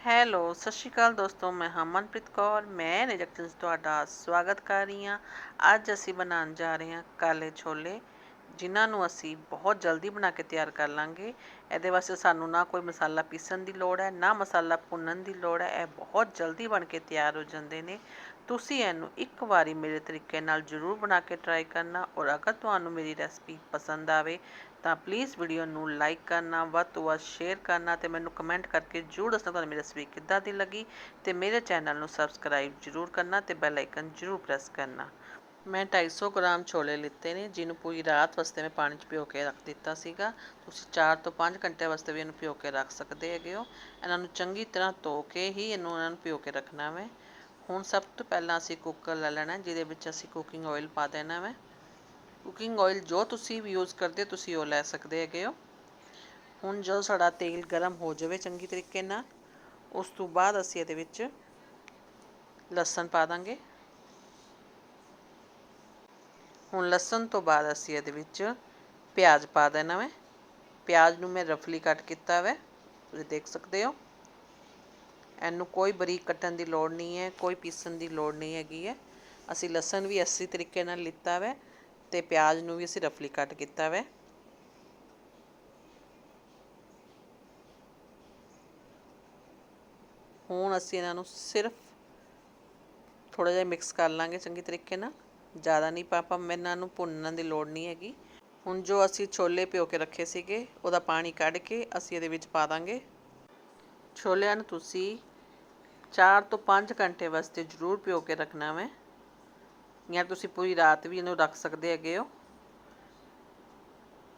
Hello, ਸਤਿ ਸ਼੍ਰੀ ਅਕਾਲ ਦੋਸਤੋ, ਮੈਂ ਹਰਮਨਪ੍ਰੀਤ ਕੌਰ, ਮੈਂ ਨਿਜਕਟਨ ਤੁਹਾਡਾ ਸਵਾਗਤ ਕਰ ਰਹੀ ਹਾਂ। ਅੱਜ ਅਸੀਂ ਬਣਾਉਣ ਜਾ ਰਹੇ ਹਾਂ ਕਾਲੇ ਛੋਲੇ, ਜਿਨ੍ਹਾਂ ਨੂੰ ਅਸੀਂ ਬਹੁਤ ਜਲਦੀ ਬਣਾ ਕੇ ਤਿਆਰ ਕਰ ਲਾਂਗੇ। ਇਹਦੇ ਵਾਸਤੇ ਸਾਨੂੰ ਨਾ ਕੋਈ ਮਸਾਲਾ ਪੀਸਣ ਦੀ ਲੋੜ ਹੈ, ਨਾ ਮਸਾਲਾ ਭੁੰਨਣ ਦੀ ਲੋੜ ਹੈ, ਇਹ ਬਹੁਤ ਜਲਦੀ ਬਣ ਕੇ ਤਿਆਰ ਹੋ ਜਾਂਦੇ ਨੇ। ਤੁਸੀਂ ਇਹਨੂੰ ਇੱਕ ਵਾਰੀ ਮੇਰੇ ਤਰੀਕੇ ਨਾਲ ਜ਼ਰੂਰ ਬਣਾ ਕੇ ਟਰਾਈ ਕਰਨਾ ਔਰ ਅਗਰ ਤੁਹਾਨੂੰ ਮੇਰੀ ਰੈਸਪੀ ਪਸੰਦ ਆਵੇ ਤਾਂ ਪਲੀਜ਼ ਵੀਡੀਓ ਨੂੰ ਲਾਈਕ ਕਰਨਾ, ਵੱਧ ਤੋਂ ਵੱਧ ਸ਼ੇਅਰ ਕਰਨਾ ਤੇ ਮੈਨੂੰ ਕਮੈਂਟ ਕਰਕੇ ਜ਼ਰੂਰ ਦੱਸਣਾ ਤੁਹਾਨੂੰ ਮੇਰੀ ਰੈਸਪੀ ਕਿੱਦਾਂ ਦੀ ਲੱਗੀ ਤੇ ਮੇਰੇ ਚੈਨਲ ਨੂੰ ਸਬਸਕ੍ਰਾਈਬ ਜ਼ਰੂਰ ਕਰਨਾ ਤੇ ਬੈਲ ਆਈਕਨ ਜ਼ਰੂਰ ਪ੍ਰੈਸ ਕਰਨਾ। ਮੈਂ 250 ਗ੍ਰਾਮ ਛੋਲੇ ਲਿੱਤੇ ਨੇ, ਜਿਹਨੂੰ ਪੂਰੀ ਰਾਤ ਵਾਸਤੇ ਮੈਂ ਪਾਣੀ 'ਚ ਭਿਓ ਕੇ ਰੱਖ ਦਿੱਤਾ ਸੀਗਾ। ਤੁਸੀਂ 4 ਤੋਂ 5 ਘੰਟੇ ਵਾਸਤੇ ਵੀ ਇਹਨੂੰ ਭਿਓ ਕੇ ਰੱਖ ਸਕਦੇ ਹੈਗੇ ਹੋ। ਇਹਨਾਂ ਨੂੰ ਚੰਗੀ ਤਰ੍ਹਾਂ ਧੋ ਕੇ ਹੀ ਇਹਨੂੰ, ਇਹਨਾਂ ਨੂੰ ਭਿਓ ਕੇ ਰੱਖਣਾ ਹੈ ਹੁਣ ਸਭ ਤੋਂ ਪਹਿਲਾਂ ਅਸੀਂ ਕੁੱਕਰ ਲੈ ਲੈਣਾ, ਜਿਹਦੇ ਵਿੱਚ ਅਸੀਂ ਕੁਕਿੰਗ ਆਇਲ ਪਾ ਦੇਣਾ ਹੈ ਕੁਕਿੰਗ ਆਇਲ ਜੋ ਤੁਸੀਂ ਵੀ ਯੂਜ਼ ਕਰਦੇ ਤੁਸੀਂ ਉਹ ਲੈ ਸਕਦੇ ਹੈਗੇ ਹੋ। ਹੁਣ ਜਦੋਂ ਸਾਡਾ ਤੇਲ ਗਰਮ ਹੋ ਜਾਵੇ ਚੰਗੀ ਤਰੀਕੇ ਨਾਲ, ਉਸ ਤੋਂ ਬਾਅਦ ਅਸੀਂ ਇਹਦੇ ਵਿੱਚ ਲਸਣ ਪਾ ਦਾਂਗੇ। ਹੁਣ ਲਸਣ ਤੋਂ ਬਾਅਦ ਅਸੀਂ ਇਹਦੇ ਵਿੱਚ ਪਿਆਜ਼ ਪਾ ਦੇਣਾ ਵੇ। ਪਿਆਜ਼ ਨੂੰ ਮੈਂ ਰਫਲੀ ਕੱਟ ਕੀਤਾ ਵੇ, ਤੁਸੀਂ ਦੇਖ ਸਕਦੇ ਹੋ। ਇਹਨੂੰ ਕੋਈ ਬਰੀਕ ਕੱਟਣ ਦੀ ਲੋੜ ਨਹੀਂ ਹੈ, ਕੋਈ ਪੀਸਣ ਦੀ ਲੋੜ ਨਹੀਂ ਹੈਗੀ ਹੈ। ਅਸੀਂ ਲਸਣ ਵੀ ਇਸੇ ਤਰੀਕੇ ਨਾਲ ਲਿੱਤਾ ਵੈ ਤੇ ਪਿਆਜ਼ ਨੂੰ ਵੀ ਅਸੀਂ ਰਫਲੀ ਕੱਟ ਕੀਤਾ ਵੈ। ਹੁਣ ਅਸੀਂ ਇਹਨਾਂ ਨੂੰ ਸਿਰਫ ਥੋੜਾ ਜਿਹਾ ਮਿਕਸ ਕਰ ਲਾਂਗੇ ਚੰਗੀ ਤਰੀਕੇ ਨਾਲ। ਜ਼ਿਆਦਾ ਨਹੀਂ ਪਾਪਾ ਇਹਨਾਂ ਨੂੰ ਭੁੰਨਣ ਦੀ ਲੋੜ ਨਹੀਂ ਹੈਗੀ। ਹੁਣ ਜੋ ਅਸੀਂ ਛੋਲੇ ਭਿਓ ਕੇ ਰੱਖੇ ਸੀਗੇ, ਉਹਦਾ ਪਾਣੀ ਕੱਢ ਕੇ ਅਸੀਂ ਇਹਦੇ ਵਿੱਚ ਪਾ ਦਾਂਗੇ। ਛੋਲਿਆਂ ਨੂੰ ਤੁਸੀਂ 4 ਤੋਂ 5 ਘੰਟੇ ਵਾਸਤੇ ਜ਼ਰੂਰ ਪਿਓ ਕੇ ਰੱਖਣਾ ਵੈ। ਜਾਂ ਤੁਸੀਂ ਪੂਰੀ ਰਾਤ ਵੀ ਇਹਨੂੰ ਰੱਖ ਸਕਦੇ ਹੈਗੇ ਹੋ।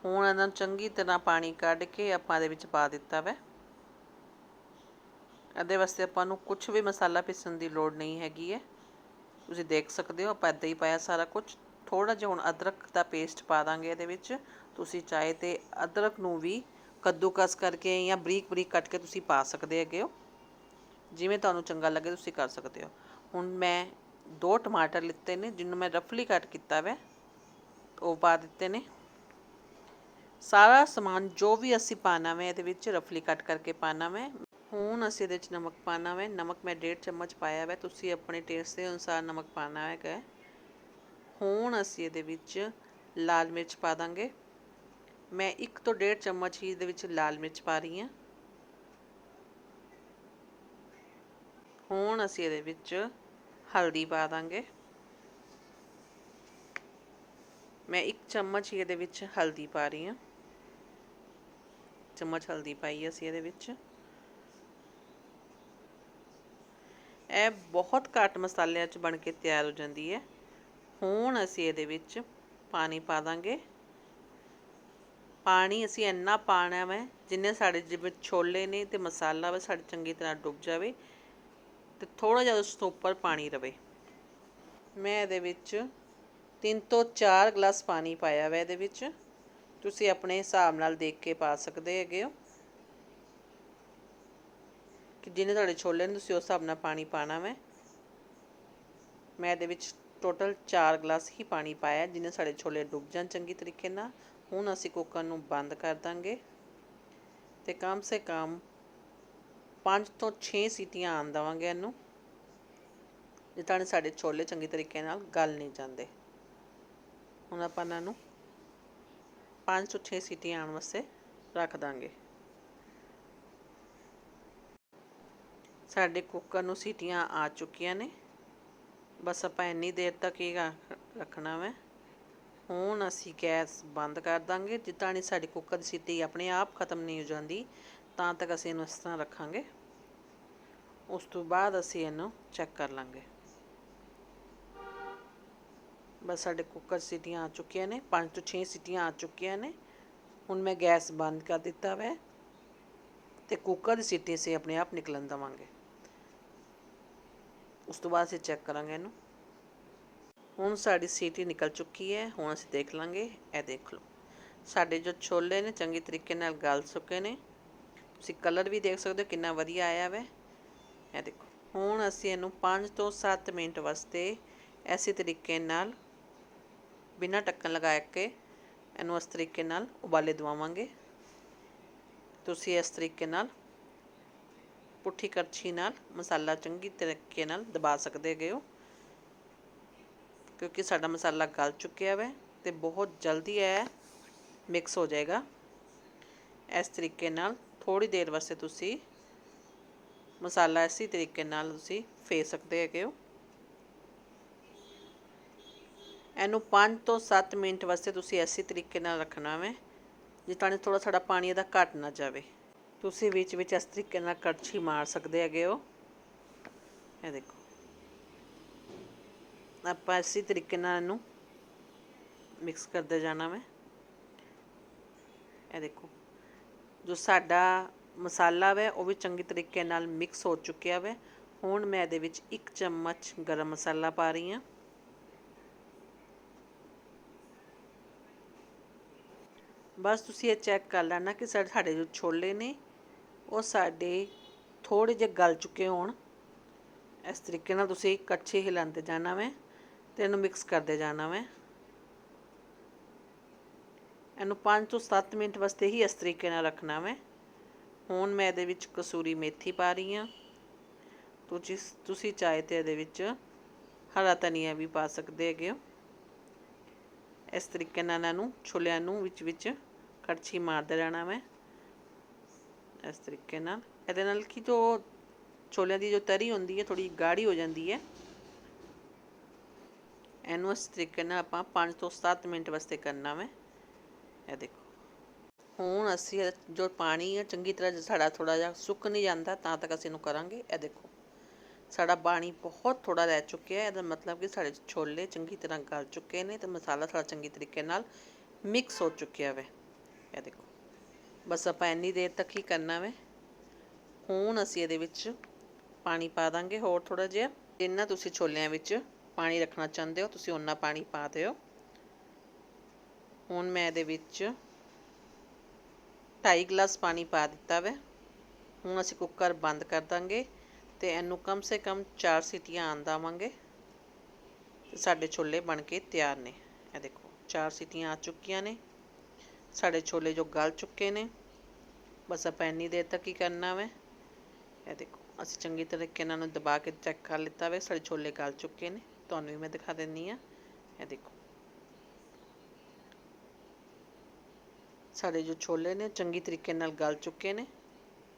ਹੁਣ ਇਹਨਾਂ ਨੂੰ ਚੰਗੀ ਤਰ੍ਹਾਂ ਪਾਣੀ ਕੱਢ ਕੇ ਆਪਾਂ ਇਹਦੇ ਵਿੱਚ ਪਾ ਦਿੱਤਾ ਵੈ। ਇਹਦੇ ਵਾਸਤੇ ਆਪਾਂ ਨੂੰ ਕੁਝ ਵੀ ਮਸਾਲਾ ਪੀਸਣ ਦੀ ਲੋੜ ਨਹੀਂ ਹੈਗੀ ਹੈ ਤੁਸੀਂ ਦੇਖ ਸਕਦੇ ਹੋ, ਆਪਾਂ ਇੱਦਾਂ ਹੀ ਪਾਇਆ ਸਾਰਾ ਕੁਝ ਥੋੜਾ ਜਿਹਾ ਹੁਣ ਅਦਰਕ ਦਾ ਪੇਸਟ ਪਾ ਦਾਂਗੇ ਇਹਦੇ ਵਿੱਚ। ਤੁਸੀਂ ਚਾਹੇ ਤੇ ਅਦਰਕ ਨੂੰ ਵੀ ਕੱਦੂਕਸ ਕਰਕੇ ਜਾਂ ਬਰੀਕ ਬਰੀਕ ਕੱਟ ਕੇ ਤੁਸੀਂ ਪਾ ਸਕਦੇ ਹੈਗੇ ਹੋ। ਜਿਵੇਂ ਤੁਹਾਨੂੰ ਚੰਗਾ ਲੱਗੇ ਤੁਸੀਂ ਕਰ ਸਕਦੇ ਹੋ। ਹੁਣ ਮੈਂ ਦੋ ਟਮਾਟਰ ਲਿੱਤੇ ਨੇ, ਜਿਹਨੂੰ ਮੈਂ ਰਫਲੀ ਕੱਟ ਕੀਤਾ ਵੈ, ਉਹ ਪਾ ਦਿੱਤੇ ਨੇ। ਸਾਰਾ ਸਮਾਨ ਜੋ ਵੀ ਅਸੀਂ ਪਾਣਾ ਵੈ, ਇਹਦੇ ਵਿੱਚ ਰਫਲੀ ਕੱਟ ਕਰਕੇ ਪਾਣਾ ਵੈ। ਹੁਣ ਅਸੀਂ ਇਹਦੇ ਵਿੱਚ ਨਮਕ ਪਾਣਾ ਵੈ। ਨਮਕ ਮੈਂ 1.5 ਚਮਚ ਪਾਇਆ ਵੈ। ਤੁਸੀਂ ਆਪਣੇ ਟੇਸਟ ਦੇ ਅਨੁਸਾਰ ਨਮਕ ਪਾਣਾ ਹੈਗਾ ਹੁਣ ਅਸੀਂ ਇਹਦੇ ਵਿੱਚ ਲਾਲ ਮਿਰਚ ਪਾ ਦਾਂਗੇ। ਮੈਂ 1 ਤੋਂ 1.5 ਚਮਚ ਹੀ ਇਹਦੇ ਵਿੱਚ ਲਾਲ ਮਿਰਚ ਪਾ ਰਹੀ ਹਾਂ। ਹੁਣ ਅਸੀਂ ਇਹਦੇ ਵਿੱਚ ਹਲਦੀ ਪਾ ਦਾਂਗੇ। ਮੈਂ ਇੱਕ ਚਮਚ ਹੀ ਇਹਦੇ ਵਿੱਚ ਹਲਦੀ ਪਾ ਰਹੀ ਹਾਂ। ਚਮਚ ਹਲਦੀ ਪਾਈ ਅਸੀਂ ਇਹਦੇ ਵਿੱਚ। ਇਹ ਬਹੁਤ ਘੱਟ ਮਸਾਲਿਆਂ 'ਚ ਬਣ ਕੇ ਤਿਆਰ ਹੋ ਜਾਂਦੀ ਹੈ। ਹੁਣ ਅਸੀਂ ਇਹਦੇ ਵਿੱਚ ਪਾਣੀ ਪਾ ਦਾਂਗੇ। ਪਾਣੀ ਅਸੀਂ ਇੰਨਾ ਪਾਣਾ ਹੈ ਜਿੰਨੇ ਸਾਡੇ ਜਿਵੇਂ ਛੋਲੇ ਨੇ ਤੇ ਮਸਾਲਾ ਵਾ, ਸਾਡੇ ਚੰਗੀ ਤਰ੍ਹਾਂ ਡੁੱਬ ਜਾਵੇ। ਤੇ ਥੋੜਾ ਜਿਹਾ ਉਸ ਤੋਂ ਉੱਪਰ ਪਾਣੀ ਰਵੇ। ਮੈਂ ਇਹਦੇ ਵਿੱਚ 3 ਤੋਂ 4 ਗਲਾਸ ਪਾਣੀ ਪਾਇਆ ਵਾ ਇਹਦੇ ਵਿੱਚ। ਤੁਸੀਂ ਆਪਣੇ ਹਿਸਾਬ ਨਾਲ ਦੇਖ ਕੇ ਪਾ ਸਕਦੇ ਹੈਗੇ ਹੋ। ਕਿ ਜਿੰਨੇ ਤੁਹਾਡੇ ਛੋਲੇ ਨੇ, ਤੁਸੀਂ ਉਸ ਹਿਸਾਬ ਨਾਲ ਪਾਣੀ ਪਾਣਾ ਵਾ। ਮੈਂ ਇਹਦੇ ਵਿੱਚ ਟੋਟਲ 4 ਗਲਾਸ ਹੀ ਪਾਣੀ ਪਾਇਆ ਜਿੰਨੇ ਸਾਡੇ ਛੋਲੇ ਡੁੱਬ ਜਾਣ ਚੰਗੀ ਤਰੀਕੇ ਨਾਲ। ਹੁਣ ਅਸੀਂ ਕੁੱਕਰ ਨੂੰ ਬੰਦ ਕਰ ਦਾਂਗੇ। ਤੇ ਕਮ ਸੇ ਕਮ 5 ਤੋਂ 6 ਸੀਟੀਆਂ ਆਣ ਦਵਾਂਗੇ ਇਹਨੂੰ। ਜੇ ਤਾਂ ਸਾਡੇ ਛੋਲੇ ਚੰਗੀ ਤਰੀਕੇ ਨਾਲ ਗਲ ਨਹੀਂ ਜਾਂਦੇ। ਹੁਣ ਆਪਾਂ ਇਹਨਾਂ ਨੂੰ 5 ਤੋਂ 6 ਸੀਟੀਆਂ ਆਉਣ ਵਾਸਤੇ ਰੱਖ ਦਾਂਗੇ। ਸਾਡੇ ਕੁੱਕਰ ਨੂੰ ਸੀਟੀਆਂ ਆ ਚੁੱਕੀਆਂ ਨੇ। ਬਸ ਆਪਾਂ ਇੰਨੀ ਦੇਰ ਤੱਕ ਹੀ ਰੱਖਣਾ ਵਾ। ਹੁਣ ਅਸੀਂ ਗੈਸ ਬੰਦ ਕਰ ਦਾਂਗੇ। ਜਿੱਦਾਂ ਨਹੀਂ ਸਾਡੀ ਕੁੱਕਰ ਦੀ ਸੀਟੀ ਆਪਣੇ ਆਪ ਖਤਮ ਨਹੀਂ ਹੋ ਜਾਂਦੀ ਤਾਂ ਤੱਕ ਅਸੀਂ ਇਹਨੂੰ ਇਸ ਤਰ੍ਹਾਂ ਰੱਖਾਂਗੇ। ਉਸ ਤੋਂ ਬਾਅਦ ਅਸੀਂ ਇਹਨੂੰ ਚੈੱਕ ਕਰ ਲਾਂਗੇ। ਬਸ ਸਾਡੇ ਕੁੱਕਰ ਸੀਟੀਆਂ ਆ ਚੁੱਕੀਆਂ ਨੇ 5 ਤੋਂ 6 ਸੀਟੀਆਂ ਆ ਚੁੱਕੀਆਂ ਨੇ। ਹੁਣ ਮੈਂ ਗੈਸ ਬੰਦ ਕਰ ਦਿੱਤਾ ਵੈ ਤੇ ਕੁੱਕਰ ਦੀ ਸੀਟੀ ਸੇ ਆਪਣੇ ਆਪ ਨਿਕਲਣ ਦਵਾਂਗੇ। ਉਸ ਤੋਂ ਬਾਅਦ ਅਸੀਂ ਚੈੱਕ ਕਰਾਂਗੇ ਇਹਨੂੰ। ਹੁਣ ਸਾਡੀ ਸੀਟੀ ਨਿਕਲ ਚੁੱਕੀ ਹੈ, ਹੁਣ ਅਸੀਂ ਦੇਖ ਲਾਂਗੇ, ਇਹ ਦੇਖ ਲਓ। ਸਾਡੇ ਜੋ ਛੋਲੇ ਨੇ ਚੰਗੀ ਤਰੀਕੇ ਨਾਲ ਗਲ ਚੁੱਕੇ ਨੇ। ਤੁਸੀਂ ਕਲਰ ਵੀ ਦੇਖ ਸਕਦੇ ਹੋ ਕਿੰਨਾ ਵਧੀਆ ਆਇਆ ਵੈ। ਇਹ ਦੇਖੋ, ਹੁਣ ਅਸੀਂ ਇਹਨੂੰ 5 ਤੋਂ 7 ਮਿੰਟ ਵਾਸਤੇ ਐਸੇ ਤਰੀਕੇ ਨਾਲ ਬਿਨਾਂ ਢੱਕਣ ਲਗਾ ਕੇ ਇਹਨੂੰ ਇਸ ਤਰੀਕੇ ਨਾਲ ਉਬਾਲੇ ਦਵਾਵਾਂਗੇ। ਤੁਸੀਂ ਇਸ ਤਰੀਕੇ ਨਾਲ ਪੁੱਠੀ ਕੜਛੀ ਨਾਲ ਮਸਾਲਾ ਚੰਗੀ ਤਰੀਕੇ ਨਾਲ ਦਬਾ ਸਕਦੇ ਗਏ ਹੋ, ਕਿਉਂਕਿ ਸਾਡਾ ਮਸਾਲਾ ਗਲ ਚੁੱਕਿਆ ਹੈ ਤੇ ਬਹੁਤ ਜਲਦੀ ਇਹ ਮਿਕਸ ਹੋ ਜਾਏਗਾ। ਇਸ ਤਰੀਕੇ ਨਾਲ ਥੋੜੀ ਦੇਰ ਵਾਸਤੇ ਤੁਸੀਂ ਮਸਾਲਾ ਇਸੇ ਤਰੀਕੇ ਨਾਲ ਤੁਸੀਂ ਫੇਰ ਸਕਦੇ ਹੈਗੇ ਹੋ। ਇਹਨੂੰ 5 ਤੋਂ 7 ਮਿੰਟ ਵਾਸਤੇ ਤੁਸੀਂ ਇਸੇ ਤਰੀਕੇ ਨਾਲ ਰੱਖਣਾ ਹੈ ਜੇ ਤਾਂ ਥੋੜਾ ਸਾਡਾ ਪਾਣੀ ਇਹਦਾ ਘਟ ਨਾ ਜਾਵੇ। ਤੁਸੀਂ ਵਿੱਚ ਵਿੱਚ ਇਸ ਤਰੀਕੇ ਨਾਲ ਕੜਛੀ ਮਾਰ ਸਕਦੇ ਹੈਗੇ ਹੋ। ਇਹ ਦੇਖੋ। ਆਪਾਂ ਇਸੇ ਤਰੀਕੇ ਨਾਲ ਇਹਨੂੰ ਮਿਕਸ ਕਰਦੇ ਜਾਣਾ ਮੈਂ ਇਹ ਦੇਖੋ। ਜੋ ਸਾਡਾ ਮਸਾਲਾ ਵੈ, ਉਹ ਵੀ ਚੰਗੀ ਤਰੀਕੇ ਨਾਲ ਮਿਕਸ ਹੋ ਚੁੱਕਿਆ ਵੈ। ਹੁਣ ਮੈਂ ਇਹਦੇ ਵਿੱਚ ਇੱਕ ਚਮਚ ਗਰਮ ਮਸਾਲਾ ਪਾ ਰਹੀ ਹਾਂ। ਬਸ ਤੁਸੀਂ ਇਹ ਚੈੱਕ ਕਰ ਲੈਣਾ ਕਿ ਸਾਡੇ ਸਾਡੇ ਜੋ ਛੋਲੇ ਨੇ, ਉਹ ਸਾਡੇ ਥੋੜੇ ਜਿਹੇ ਗਲ ਚੁੱਕੇ ਹੋਣ। ਇਸ ਤਰੀਕੇ ਨਾਲ ਤੁਸੀਂ ਕੜਛੀ ਹਿਲਾਉਂਦੇ ਜਾਣਾ ਵੈ ਤੇ ਇਹਨੂੰ ਮਿਕਸ ਕਰਦੇ ਜਾਣਾ ਵੈ। ਇਹਨੂੰ 5 ਤੋਂ 7 ਮਿੰਟ ਵਾਸਤੇ ਹੀ ਇਸ ਤਰੀਕੇ ਨਾਲ ਰੱਖਣਾ ਵੈ। ਹੁਣ ਮੈਂ ਇਹਦੇ ਵਿੱਚ ਕਸੂਰੀ ਮੇਥੀ ਪਾ ਰਹੀ ਹਾਂ। ਤੁਸੀਂ ਤੁਸੀਂ ਚਾਹੇ ਤੇ ਇਹਦੇ ਵਿੱਚ ਹਰਾ ਧਨੀਆ ਵੀ ਪਾ ਸਕਦੇ ਹੈਗੇ ਹੋ। ਇਸ ਤਰੀਕੇ ਨਾਲ ਇਹਨਾਂ ਨੂੰ ਛੋਲਿਆਂ ਨੂੰ ਵਿੱਚ ਵਿੱਚ ਕੜਛੀ ਮਾਰਦੇ ਰਹਿਣਾ ਮੈਂ ਇਸ ਤਰੀਕੇ ਨਾਲ। ਇਹਦੇ ਨਾਲ ਕੀ ਜੋ ਛੋਲਿਆਂ ਦੀ ਜੋ ਤਰੀ ਹੁੰਦੀ ਹੈ ਥੋੜੀ ਗਾੜੀ ਹੋ ਜਾਂਦੀ ਹੈ। ਇਹਨੂੰ ਇਸ ਤਰੀਕੇ ਨਾਲ ਆਪਾਂ 5 ਤੋਂ 7 ਮਿੰਟ ਵਾਸਤੇ ਕਰਨਾ ਮੈਂ ਇਹ ਦੇਖੋ। ਹੁਣ ਅਸੀਂ ਜੋ ਪਾਣੀ ਹੈ ਚੰਗੀ ਤਰ੍ਹਾਂ ਸਾਡਾ ਥੋੜਾ ਜਿਹਾ ਸੁੱਕ ਨਹੀਂ ਜਾਂਦਾ, ਤਾਂ ਤੱਕ ਅਸੀਂ ਇਹਨੂੰ ਕਰਾਂਗੇ। ਇਹ ਦੇਖੋ, ਸਾਡਾ ਪਾਣੀ ਬਹੁਤ ਥੋੜਾ ਰਹਿ ਚੁੱਕਿਆ ਹੈ। ਇਹਦਾ ਮਤਲਬ ਕਿ ਸਾਡੇ ਛੋਲੇ ਚੰਗੀ ਤਰ੍ਹਾਂ ਗਲ ਚੁੱਕੇ ਨੇ ਤੇ ਮਸਾਲਾ ਸਾਡਾ ਚੰਗੀ ਤਰੀਕੇ ਨਾਲ ਮਿਕਸ ਹੋ ਚੁੱਕਿਆ ਹੈ ਇਹ ਦੇਖੋ, ਬਸ ਆਪਾਂ ਇੰਨੀ ਦੇਰ ਤੱਕ ਹੀ ਕਰਨਾ ਵੇ। ਹੁਣ ਅਸੀਂ ਇਹਦੇ ਵਿੱਚ ਪਾਣੀ ਪਾ ਦਾਂਗੇ ਹੋਰ ਥੋੜਾ ਜਿਹਾ। ਜਿੰਨਾ ਤੁਸੀਂ ਛੋਲਿਆਂ ਵਿੱਚ ਪਾਣੀ ਰੱਖਣਾ ਚਾਹੁੰਦੇ ਹੋ, ਤੁਸੀਂ ਉਹਨਾਂ ਪਾਣੀ ਪਾ ਦਿਓ। ਹੁਣ ਮੈਂ ਇਹਦੇ ਵਿੱਚ 2.5 ਗਲਾਸ ਪਾਣੀ ਪਾ ਦਿੱਤਾ ਵੈ। ਹੁਣ ਅਸੀਂ ਕੁੱਕਰ ਬੰਦ ਕਰ ਦਾਂਗੇ ਤੇ ਇਹਨੂੰ ਕਮ ਸੇ ਕਮ 4 ਸੀਟੀਆਂ ਆਣ ਦਵਾਂਗੇ। ਤੇ ਸਾਡੇ ਛੋਲੇ ਬਣ ਕੇ ਤਿਆਰ ਨੇ। ਇਹ ਦੇਖੋ 4 ਸੀਟੀਆਂ ਆ ਚੁੱਕੀਆਂ ਨੇ। ਸਾਡੇ ਛੋਲੇ ਜੋ ਗਲ ਚੁੱਕੇ ਨੇ। ਬਸ ਆਪਾਂ ਇੰਨੀ ਦੇਰ ਤੱਕ ਹੀ ਕਰਨਾ ਵੈ। ਇਹ ਦੇਖੋ, ਅਸੀਂ ਚੰਗੀ ਤਰੀਕੇ ਨਾਲ ਨੂੰ ਦਬਾ ਕੇ ਚੈੱਕ ਕਰ ਲਿੱਤਾ ਵੇ। ਸਾਡੇ ਛੋਲੇ ਗਲ ਚੁੱਕੇ ਨੇ। ਤੁਹਾਨੂੰ ਵੀ ਮੈਂ ਦਿਖਾ ਦਿੰਨੀ ਆ ਇਹ ਦੇਖੋ ਸਾਡੇ ਜੋ ਛੋਲੇ ਨੇ, ਚੰਗੀ ਤਰੀਕੇ ਨਾਲ ਗਲ ਚੁੱਕੇ ਨੇ,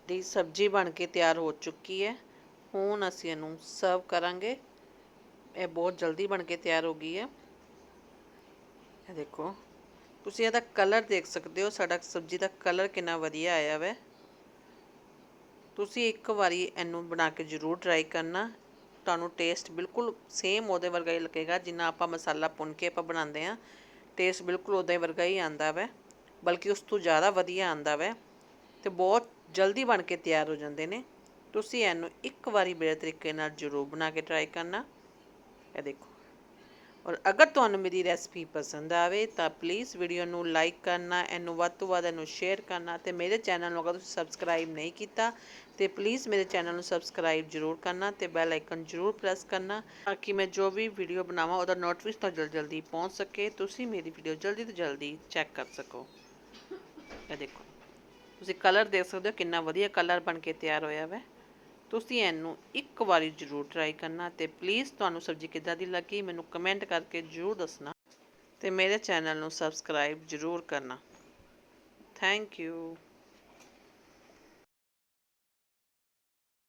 ਦੀ ਸਬਜ਼ੀ ਬਣ ਕੇ ਤਿਆਰ ਹੋ ਚੁੱਕੀ ਹੈ। ਹੁਣ ਅਸੀਂ ਇਹਨੂੰ ਸਰਵ ਕਰਾਂਗੇ। ਇਹ ਬਹੁਤ ਜਲਦੀ ਬਣ ਕੇ ਤਿਆਰ ਹੋ ਗਈ ਹੈ। ਇਹ ਦੇਖੋ, ਤੁਸੀਂ ਇਹਦਾ ਕਲਰ ਦੇਖ ਸਕਦੇ ਹੋ, ਸਾਡਾ ਸਬਜ਼ੀ ਦਾ ਕਲਰ ਕਿੰਨਾ ਵਧੀਆ ਆਇਆ ਵੈ। ਤੁਸੀਂ ਇੱਕ ਵਾਰੀ ਇਹਨੂੰ ਬਣਾ ਕੇ ਜ਼ਰੂਰ ਟਰਾਈ ਕਰਨਾ। ਤੁਹਾਨੂੰ ਟੇਸਟ ਬਿਲਕੁਲ ਸੇਮ ਉਹਦੇ ਵਰਗਾ ਹੀ ਲੱਗੇਗਾ, ਜਿੰਨਾ ਆਪਾਂ ਮਸਾਲਾ ਭੁੰਨ ਕੇ ਆਪਾਂ ਬਣਾਉਂਦੇ ਆ ਟੇਸਟ ਬਿਲਕੁਲ ਉਹਦੇ ਵਰਗਾ ਹੀ ਆਂਦਾ ਵੈ। ਬਲਕਿ ਉਸ ਤੋਂ ਜ਼ਿਆਦਾ ਵਧੀਆ ਆਂਦਾ ਵੈ ਤੇ ਬਹੁਤ ਜਲਦੀ ਬਣ ਕੇ ਤਿਆਰ ਹੋ ਜਾਂਦੇ ਨੇ। ਤੁਸੀਂ ਇਹਨੂੰ ਇੱਕ ਵਾਰੀ ਬੜੇ ਤਰੀਕੇ ਨਾਲ ਜ਼ਰੂਰ ਬਣਾ ਕੇ ਟਰਾਈ ਕਰਨਾ। ਇਹ ਦੇਖੋ। ਔਰ ਅਗਰ ਤੁਹਾਨੂੰ ਮੇਰੀ ਰੈਸਪੀ ਪਸੰਦ ਆਵੇ ਤਾਂ ਪਲੀਜ਼ ਵੀਡੀਓ ਨੂੰ ਲਾਈਕ ਕਰਨਾ, ਇਹਨੂੰ ਵੱਧ ਤੋਂ ਵੱਧ ਇਹਨੂੰ ਸ਼ੇਅਰ ਕਰਨਾ ਤੇ ਮੇਰੇ ਚੈਨਲ ਨੂੰ ਅਗਰ ਤੁਸੀਂ ਸਬਸਕ੍ਰਾਈਬ ਨਹੀਂ ਕੀਤਾ ਤੇ ਪਲੀਜ਼ ਮੇਰੇ ਚੈਨਲ ਨੂੰ ਸਬਸਕ੍ਰਾਈਬ ਜ਼ਰੂਰ ਕਰਨਾ ਤੇ ਬੈਲ ਆਈਕਨ ਜ਼ਰੂਰ ਪ੍ਰੈਸ ਕਰਨਾ ਤਾਂ ਕਿ ਮੈਂ ਜੋ ਵੀ ਵੀਡੀਓ ਬਣਾਵਾਂ ਉਹਦਾ ਨੋਟੀਫਿਕੇਸ਼ਨ ਤੁਹਾਨੂੰ ਜਲਦੀ ਜਲਦੀ ਪਹੁੰਚ ਸਕੇ। ਤੁਸੀਂ ਮੇਰੀ ਵੀਡੀਓ ਜਲਦੀ ਤੋਂ ਜਲਦੀ ਚੈੱਕ ਕਰ ਸਕੋ। ਇਹ ਦੇਖੋ। ਤੁਸੀਂ ਕਲਰ ਦੇਖ ਸਕਦੇ ਹੋ ਕਿੰਨਾ ਵਧੀਆ ਕਲਰ ਬਣ ਕੇ ਤਿਆਰ ਹੋਇਆ ਵੈ। ਤੁਸੀਂ ਇਹਨੂੰ ਇੱਕ ਵਾਰੀ ਜ਼ਰੂਰ ਟਰਾਈ ਕਰਨਾ ਤੇ ਪਲੀਜ਼ ਤੁਹਾਨੂੰ ਸਬਜ਼ੀ ਕਿੱਦਾਂ ਦੀ ਲੱਗੀ ਮੈਨੂੰ ਕਮੈਂਟ ਕਰਕੇ ਜ਼ਰੂਰ ਦੱਸਣਾ ਤੇ ਮੇਰੇ ਚੈਨਲ ਨੂੰ ਸਬਸਕ੍ਰਾਈਬ ਜ਼ਰੂਰ ਕਰਨਾ। Thank you